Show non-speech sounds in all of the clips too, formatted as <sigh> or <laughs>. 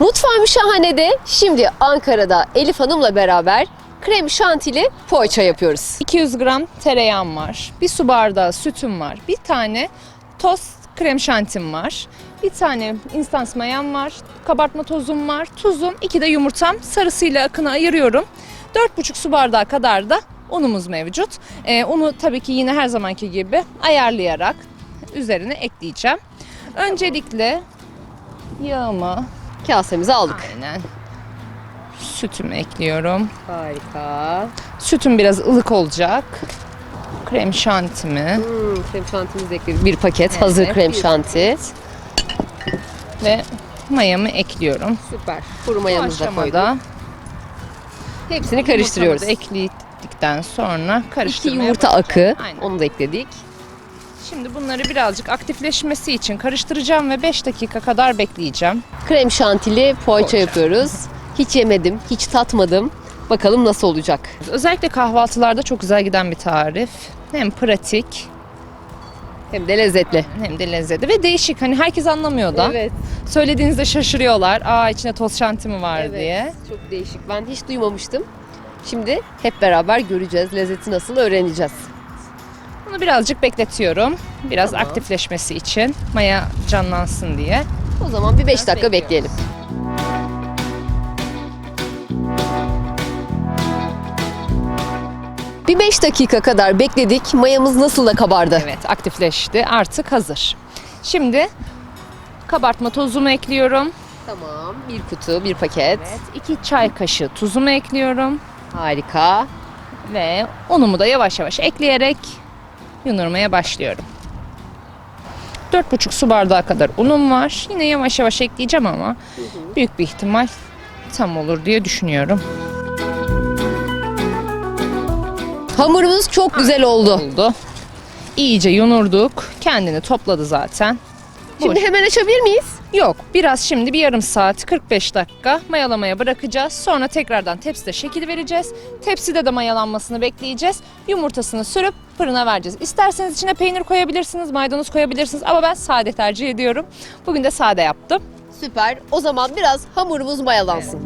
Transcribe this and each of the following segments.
Mutfağım şahanede. Şimdi Ankara'da Elif Hanım'la beraber krem şantili poğaça yapıyoruz. 200 gram tereyağım var. Bir su bardağı sütüm var. Bir tane toz krem şantim var. Bir tane instans mayam var. Kabartma tozum var. Tuzum. iki de yumurtam. Sarısıyla akını ayırıyorum. 4,5 su bardağı kadar da unumuz mevcut. Ee, unu tabii ki yine her zamanki gibi ayarlayarak üzerine ekleyeceğim. Öncelikle yağımı Kasemizi aldık. aynen sütümü ekliyorum. Harika. Sütüm biraz ılık olacak. Krem şantimi Hmm, krem şantimizi ekledik. Bir paket hazır Evet, krem bir şanti. ve mayamı ekliyorum. Süper. Kuru mayamızı da koyduk. Hepsini karıştırıyoruz. ekledikten sonra İki karıştırmaya yumurta başlayacağım. akı. Aynen. Onu da ekledik. Şimdi bunları birazcık aktifleşmesi için karıştıracağım ve 5 dakika kadar bekleyeceğim. Krem şantili poğaça Poğaça. yapıyoruz. Hiç yemedim, hiç tatmadım. Bakalım nasıl olacak. Özellikle kahvaltılarda çok güzel giden bir tarif. Hem pratik Hem de lezzetli. hem de lezzetli ve değişik. Hani herkes anlamıyor da. Evet. Söylediğinizde şaşırıyorlar. Aa içine toz şanti mi var Evet, diye. Çok değişik. Ben hiç duymamıştım. Şimdi hep beraber göreceğiz. Lezzeti nasıl öğreneceğiz. Bunu birazcık bekletiyorum. Biraz Tamam. aktifleşmesi için. Maya canlansın diye. O zaman bir 5 Biraz dakika bekliyoruz. bekleyelim. Bir 5 dakika kadar bekledik. Mayamız nasıl da kabardı. Evet aktifleşti. Artık hazır. Şimdi kabartma tozumu ekliyorum. Tamam. Bir kutu, bir paket. Evet. 2 çay kaşığı tuzumu ekliyorum. Harika. Ve unumu da yavaş yavaş ekleyerek yunurmaya başlıyorum. 4,5 su bardağı kadar unum var. Yine yavaş yavaş ekleyeceğim ama büyük bir ihtimal tam olur diye düşünüyorum. Hamurumuz çok güzel oldu. Oldu. İyice yunurduk. Kendini topladı zaten. Şimdi hemen açabilir miyiz? Yok, biraz şimdi bir yarım saat 45 dakika mayalamaya bırakacağız. Sonra tekrardan tepside şekil vereceğiz. Tepside de mayalanmasını bekleyeceğiz. Yumurtasını sürüp fırına vereceğiz. İsterseniz içine peynir koyabilirsiniz, maydanoz koyabilirsiniz ama ben sade tercih ediyorum. Bugün de sade yaptım. Süper. O zaman biraz hamurumuz mayalansın.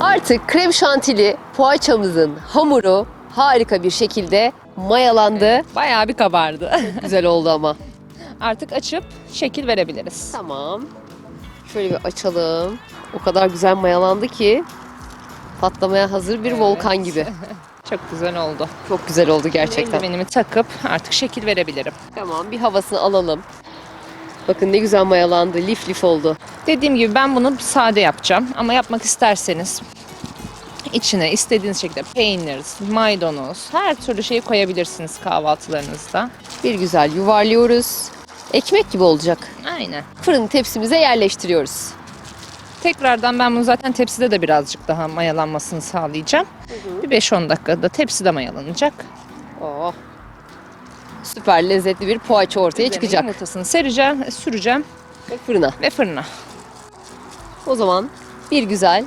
Artık krem şantili poğaçamızın hamuru harika bir şekilde mayalandı. Bayağı bir kabardı. Güzel oldu ama. <laughs> Artık açıp şekil verebiliriz. Tamam. Şöyle bir açalım. O kadar güzel mayalandı ki patlamaya hazır bir volkan gibi. <laughs> Çok güzel oldu. Çok güzel oldu gerçekten. Eldivenimi takıp artık şekil verebilirim. Tamam bir havasını alalım. Bakın ne güzel mayalandı. Lif lif oldu. Dediğim gibi ben bunu sade yapacağım ama yapmak isterseniz içine istediğiniz şekilde peynir, maydanoz, her türlü şeyi koyabilirsiniz kahvaltılarınızda. Bir güzel yuvarlıyoruz. Ekmek gibi olacak. Aynen. Fırın tepsimize yerleştiriyoruz. Tekrardan ben bunu zaten tepside de birazcık daha mayalanmasını sağlayacağım. Bir 5-10 dakikada tepside mayalanacak. Oh. Süper lezzetli bir poğaça ortaya Üzerine çıkacak. Yumurtasını sereceğim, süreceğim Ve fırına. ve fırına. O zaman bir güzel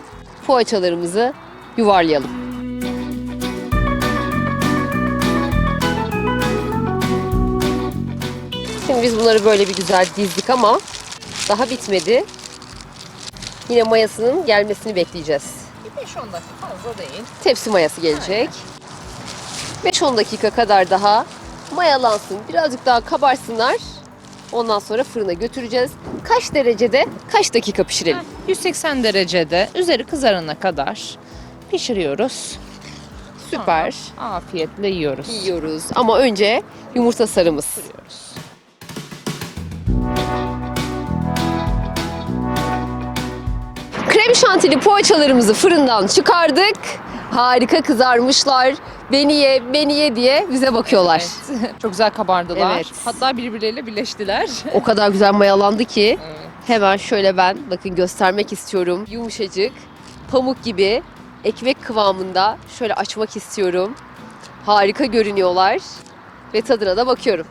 poğaçalarımızı yuvarlayalım. Biz bunları böyle bir güzel dizdik ama daha bitmedi. Yine mayasının gelmesini bekleyeceğiz. 5-10 dakika fazla değil. Tepsi mayası gelecek. 5-10 dakika kadar daha mayalansın. Birazcık daha kabarsınlar. Ondan sonra fırına götüreceğiz. Kaç derecede kaç dakika pişirelim? 180 derecede üzeri kızarana kadar pişiriyoruz. Süper. Afiyetle yiyoruz. Yiyoruz. Ama önce yumurta sarımız. Yiyoruz. Krem şantili poğaçalarımızı fırından çıkardık. Harika kızarmışlar. Beni ye, beni ye diye bize bakıyorlar. Evet. Çok güzel kabardılar. Evet. Hatta birbirleriyle birleştiler. O kadar güzel mayalandı ki Evet. hemen şöyle ben bakın göstermek istiyorum. Yumuşacık, pamuk gibi, ekmek kıvamında şöyle açmak istiyorum. Harika görünüyorlar ve tadına da bakıyorum.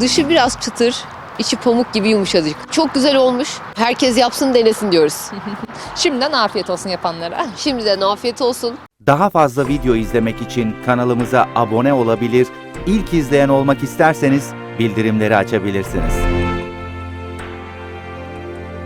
Dışı biraz çıtır, içi pamuk gibi yumuşacık. Çok güzel olmuş. Herkes yapsın denesin diyoruz. <laughs> Şimdiden afiyet olsun yapanlara. <laughs> Şimdiden afiyet olsun. Daha fazla video izlemek için kanalımıza abone olabilir, ilk izleyen olmak isterseniz bildirimleri açabilirsiniz.